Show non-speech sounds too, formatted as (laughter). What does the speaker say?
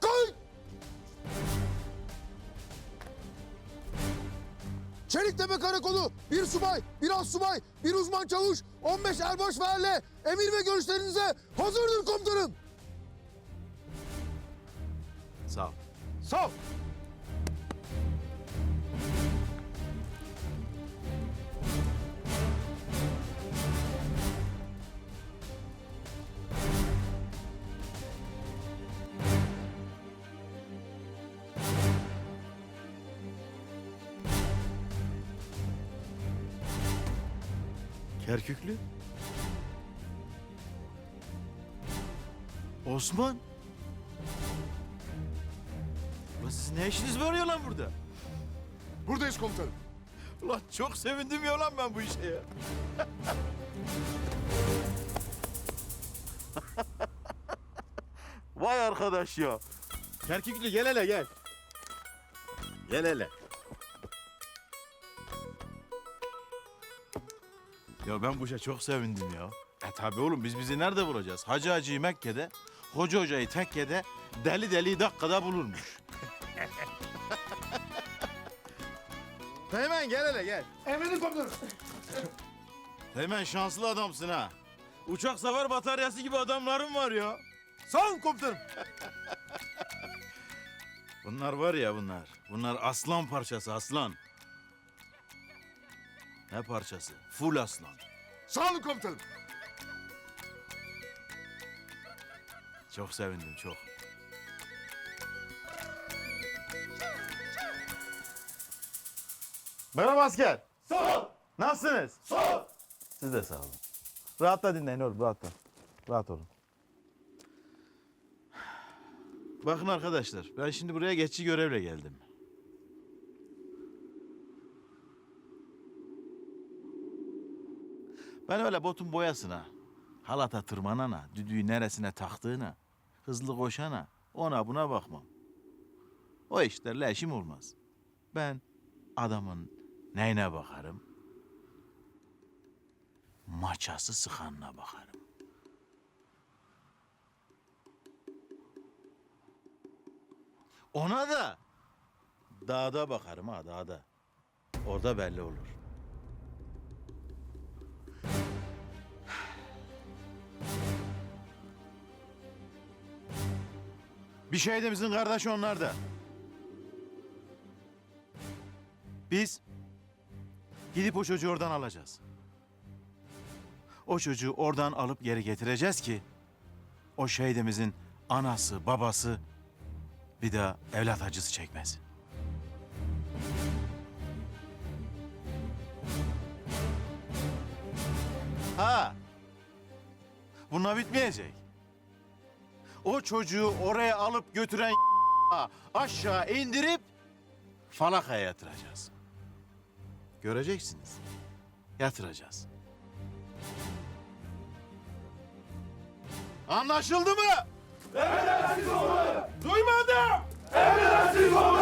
Koy! Çeliktepe Karakolu, bir subay, bir az subay, bir uzman çavuş, 15 erbaş ve erle, emir ve görüşlerinize hazırdır komutanım. Sağ ol. Sağ ol. Kerküklü. Osman. Ulan siz ne işiniz var ya lan burada? Buradayız komutanım. Ulan çok sevindim ya lan ben bu işe ya. Vay arkadaş ya. Kerküklü gel hele gel. Gel hele. Ya ben bu işe çok sevindim ya. E tabi oğlum biz bizi nerede bulacağız? Hacı Hacı'yı Mekke'de, Hoca Hoca'yı tekkede, deli deliyi dakikada bulurmuş. (laughs) Hemen gel hele gel. Emredin komutanım. Hemen şanslı adamsın ha. Uçak sefer bataryası gibi adamların var ya. Sağ olun komutanım. (laughs) Bunlar var ya bunlar. Bunlar aslan parçası aslan. Ne parçası? Full aslan. Sağ olun komutanım. Çok sevindim çok. Merhaba asker. Sağ ol. Nasılsınız? Sağ ol. Siz de sağ olun. Rahatla dinleyin oğlum rahatla. Rahat olun. Bakın arkadaşlar ben şimdi buraya geçici görevle geldim. Ben öyle botun boyasına, halata tırmanana, düdüğü neresine taktığına, hızlı koşana, ona buna bakmam. O işlerle işim olmaz. Ben adamın neyine bakarım? Maçası sıkanına bakarım. Ona da dağda bakarım ha dağda. Orada belli olur. Bir şehidimizin kardeşi onlar da. Biz gidip o çocuğu oradan alacağız. O çocuğu oradan alıp geri getireceğiz ki o şehidimizin anası, babası bir daha evlat acısı çekmesin. Ha. Bununla bitmeyecek. O çocuğu oraya alıp götüren (laughs) aşağı indirip falakaya yatıracağız. Göreceksiniz. Yatıracağız. Anlaşıldı mı? Emredersiniz komutanım. Duymadım. Emredersiniz komutanım.